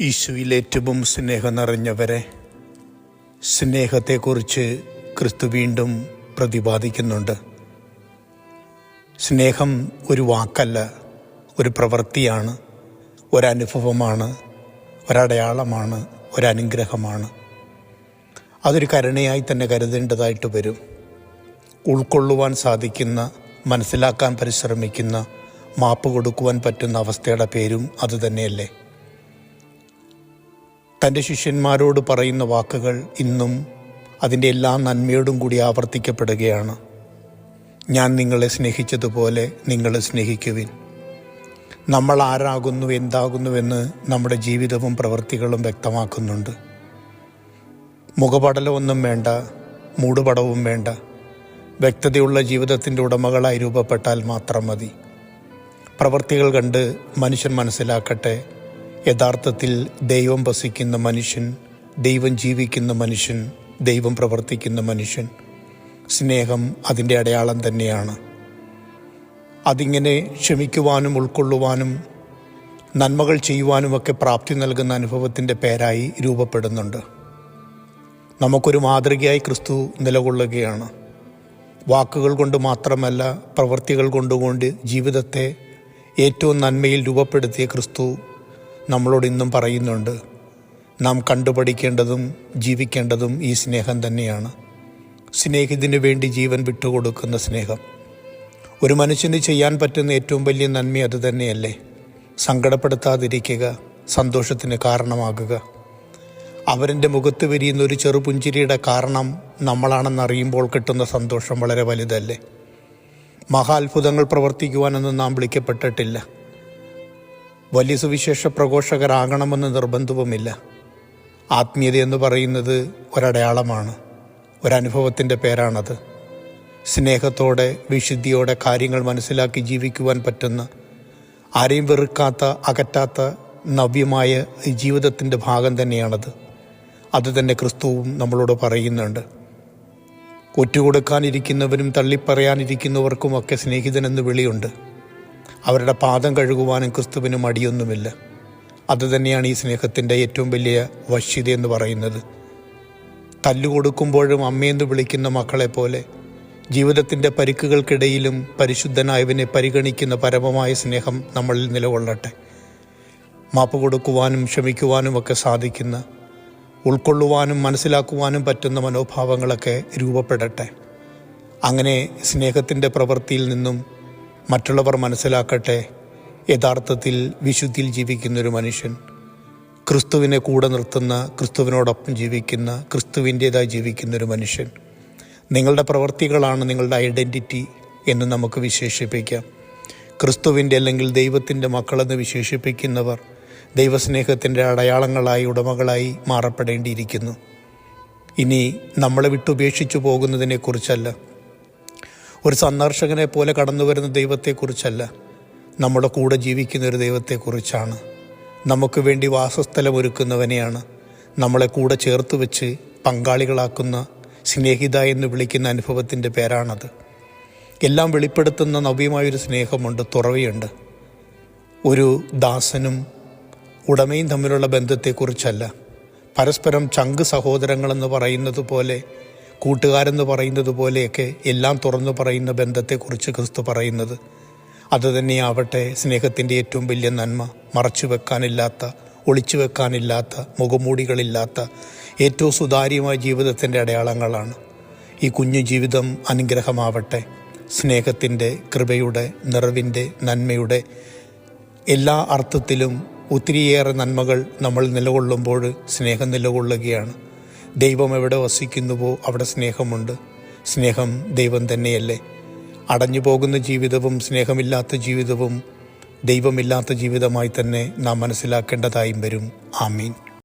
ഈശോയിൽ ഏറ്റവും സ്നേഹം നിറഞ്ഞവരെ സ്നേഹത്തെക്കുറിച്ച് ക്രിസ്തു വീണ്ടും പ്രതിപാദിക്കുന്നുണ്ട്. സ്നേഹം ഒരു വാക്കല്ല ഒരു പ്രവൃത്തിയാണ് ഒരനുഭവമാണ് ഒരടയാളമാണ് ഒരനുഗ്രഹമാണ്. അതൊരു കരുണയായി തന്നെ കരുതേണ്ടതായിട്ട് വരും. ഉൾക്കൊള്ളുവാൻ സാധിക്കുന്ന മനസ്സിലാക്കാൻ പരിശ്രമിക്കുന്ന മാപ്പ് കൊടുക്കുവാൻ പറ്റുന്ന അവസ്ഥയുടെ പേരും അതുതന്നെയല്ലേ തന്റെ ശിഷ്യന്മാരോട് പറയുന്ന വാക്കുകൾ ഇന്നും അതിന്റെ എല്ലാ നന്മയോടും കൂടി ആവർത്തിക്കപ്പെടുകയാണ്. ഞാൻ നിങ്ങളെ സ്നേഹിച്ചതുപോലെ നിങ്ങളെ സ്നേഹിക്കുവിൻ. നമ്മൾ ആരാകുന്നു എന്താകുന്നുവെന്ന് നമ്മുടെ ജീവിതവും പ്രവൃത്തികളും വ്യക്തമാക്കുന്നുണ്ട്. മുഖപടലമൊന്നും വേണ്ട മൂടുപടവും വേണ്ട. വ്യക്തതയുള്ള ജീവിതത്തിന്റെ ഉടമകളായി രൂപപ്പെട്ടാൽ മാത്രം മതി. പ്രവൃത്തികൾ കണ്ട് മനുഷ്യൻ മനസ്സിലാക്കട്ടെ. യഥാർത്ഥത്തിൽ ദൈവം വസിക്കുന്ന മനുഷ്യൻ ദൈവം ജീവിക്കുന്ന മനുഷ്യൻ ദൈവം പ്രവർത്തിക്കുന്ന മനുഷ്യൻ. സ്നേഹം അതിന്റെ അടയാളം തന്നെയാണ്. അതിങ്ങനെ ക്ഷമിക്കുവാനും ഉൾക്കൊള്ളുവാനും നന്മകൾ ചെയ്യുവാനുമൊക്കെ പ്രാപ്തി നൽകുന്ന അനുഭവത്തിന്റെ പേരായി രൂപപ്പെടുന്നുണ്ട്. നമുക്കൊരു മാതൃകയായി ക്രിസ്തു നിലകൊള്ളുകയാണ്. വാക്കുകൾ കൊണ്ട് മാത്രമല്ല പ്രവൃത്തികൾ കൊണ്ടുകൊണ്ട് ജീവിതത്തെ ഏറ്റവും നന്മയിൽ രൂപപ്പെടുത്തിയ ക്രിസ്തു നമ്മളോട് ഇന്നും പറയുന്നുണ്ട് നാം കണ്ടുപഠിക്കേണ്ടതും ജീവിക്കേണ്ടതും ഈ സ്നേഹം തന്നെയാണ്. സ്നേഹിതിനു വേണ്ടി ജീവൻ വിട്ടുകൊടുക്കുന്ന സ്നേഹം. ഒരു മനുഷ്യന് ചെയ്യാൻ പറ്റുന്ന ഏറ്റവും വലിയ നന്മ അത് തന്നെയല്ലേ. സങ്കടപ്പെടുത്താതിരിക്കുക സന്തോഷത്തിന് കാരണമാകുക. അവരുടെ മുഖത്ത് വിരിയുന്ന ഒരു ചെറുപുഞ്ചിരിയുടെ കാരണം നമ്മളാണെന്നറിയുമ്പോൾ കിട്ടുന്ന സന്തോഷം വളരെ വലുതല്ലേ. മഹാത്ഭുതങ്ങൾ പ്രവർത്തിക്കുവാനൊന്നും നാം വിളിക്കപ്പെട്ടിട്ടില്ല. വലിയ സുവിശേഷ പ്രഘോഷകരാകണമെന്ന് നിർബന്ധവുമില്ല. ആത്മീയത എന്ന് പറയുന്നത് ഒരടയാളമാണ്. ഒരനുഭവത്തിന്റെ പേരാണത്. സ്നേഹത്തോടെ വിശുദ്ധിയോടെ കാര്യങ്ങൾ മനസ്സിലാക്കി ജീവിക്കുവാൻ പറ്റുന്ന ആരെയും വെറുക്കാത്ത അകറ്റാത്ത നവ്യമായ ജീവിതത്തിന്റെ ഭാഗം തന്നെയാണത്. അത് തന്നെ ക്രിസ്തുവും നമ്മളോട് പറയുന്നുണ്ട്. ഒറ്റുകൊടുക്കാനിരിക്കുന്നവരും തള്ളിപ്പറയാനിരിക്കുന്നവർക്കുമൊക്കെ സ്നേഹിതനെന്ന് വിളിയുണ്ട്. അവരുടെ പാദം കഴുകുവാനും ക്രിസ്തുവിന് മടിയൊന്നുമില്ല അതുതന്നെയാണ് ഈ സ്നേഹത്തിന്റെ ഏറ്റവും വലിയ വശ്യത എന്ന് പറയുന്നത്. തല്ലുകൊടുക്കുമ്പോഴും അമ്മയെന്ന് വിളിക്കുന്ന മക്കളെ പോലെ ജീവിതത്തിന്റെ പരിക്കുകൾക്കിടയിലും പരിശുദ്ധനായവനെ പരിഗണിക്കുന്ന പരമമായ സ്നേഹം നമ്മളിൽ നിലകൊള്ളട്ടെ. മാപ്പ് കൊടുക്കുവാനും ക്ഷമിക്കുവാനും ഒക്കെ സാധിക്കുന്ന ഉൾക്കൊള്ളുവാനും മനസ്സിലാക്കുവാനും പറ്റുന്ന മനോഭാവങ്ങളൊക്കെ രൂപപ്പെടട്ടെ. അങ്ങനെ സ്നേഹത്തിന്റെ പ്രവൃത്തിയിൽ നിന്നും മറ്റുള്ളവർ മനസ്സിലാക്കട്ടെ. യഥാർത്ഥത്തിൽ വിശുദ്ധിയിൽ ജീവിക്കുന്നൊരു മനുഷ്യൻ. ക്രിസ്തുവിനെ കൂടെ നിർത്തുന്ന ക്രിസ്തുവിനോടൊപ്പം ജീവിക്കുന്ന ക്രിസ്തുവിന്റേതായി ജീവിക്കുന്നൊരു മനുഷ്യൻ. നിങ്ങളുടെ പ്രവൃത്തികളാണ് നിങ്ങളുടെ ഐഡന്റിറ്റി എന്ന് നമുക്ക് വിശേഷിപ്പിക്കാം. ക്രിസ്തുവിന്റെ അല്ലെങ്കിൽ ദൈവത്തിന്റെ മക്കളെന്ന് വിശേഷിപ്പിക്കുന്നവർ ദൈവസ്നേഹത്തിന്റെ അടയാളങ്ങളായി ഉടമകളായി മാറപ്പെടേണ്ടിയിരിക്കുന്നു. ഇനി നമ്മളെ വിട്ടുപേക്ഷിച്ചു പോകുന്നതിനെക്കുറിച്ചല്ല. ഒരു സന്ദർശകനെ പോലെ കടന്നു വരുന്ന ദൈവത്തെക്കുറിച്ചല്ല. നമ്മുടെ കൂടെ ജീവിക്കുന്ന ഒരു ദൈവത്തെക്കുറിച്ചാണ്. നമുക്ക് വേണ്ടി വാസസ്ഥലം ഒരുക്കുന്നവനെയാണ്. നമ്മളെ കൂടെ ചേർത്ത് വെച്ച് പങ്കാളികളാക്കുന്ന സ്നേഹിത എന്ന് വിളിക്കുന്ന അനുഭവത്തിന്റെ പേരാണത്. എല്ലാം വെളിപ്പെടുത്തുന്ന നവ്യമായൊരു സ്നേഹമുണ്ട് തുറവിയുണ്ട്. ഒരു ദാസനും ഉടമയും തമ്മിലുള്ള ബന്ധത്തെക്കുറിച്ചല്ല. പരസ്പരം ചങ്ക് സഹോദരങ്ങളെന്ന് പറയുന്നത് പോലെ കൂട്ടുകാരെന്ന് പറയുന്നത് പോലെയൊക്കെ എല്ലാം തുറന്നു പറയുന്ന ബന്ധത്തെക്കുറിച്ച് ക്രിസ്തു പറയുന്നത്. അതുതന്നെയാവട്ടെ സ്നേഹത്തിന്റെ ഏറ്റവും വലിയ നന്മ മറച്ചു വെക്കാനില്ലാത്ത ഒളിച്ചു വെക്കാനില്ലാത്ത മുഖമൂടികളില്ലാത്ത ഏറ്റവും സുതാര്യമായ ജീവിതത്തിന്റെ അടയാളങ്ങളാണ്. ഈ കുഞ്ഞു ജീവിതം അനുഗ്രഹമാവട്ടെ. സ്നേഹത്തിന്റെ കൃപയുടെ നിറവിന്റെ നന്മയുടെ എല്ലാ അർത്ഥത്തിലും ഒത്തിരിയേറെ നന്മകൾ നമ്മൾ നിലകൊള്ളുമ്പോൾ സ്നേഹം നിലകൊള്ളുകയാണ്. ദൈവം എവിടെ വസിക്കുന്നുവോ അവിടെ സ്നേഹമുണ്ട്. സ്നേഹം ദൈവം തന്നെയല്ലേ. അടഞ്ഞു പോകുന്ന ജീവിതവും സ്നേഹമില്ലാത്ത ജീവിതവും ദൈവമില്ലാത്ത ജീവിതമായി തന്നെ നാം മനസ്സിലാക്കേണ്ടതായും വരും. ആമീൻ.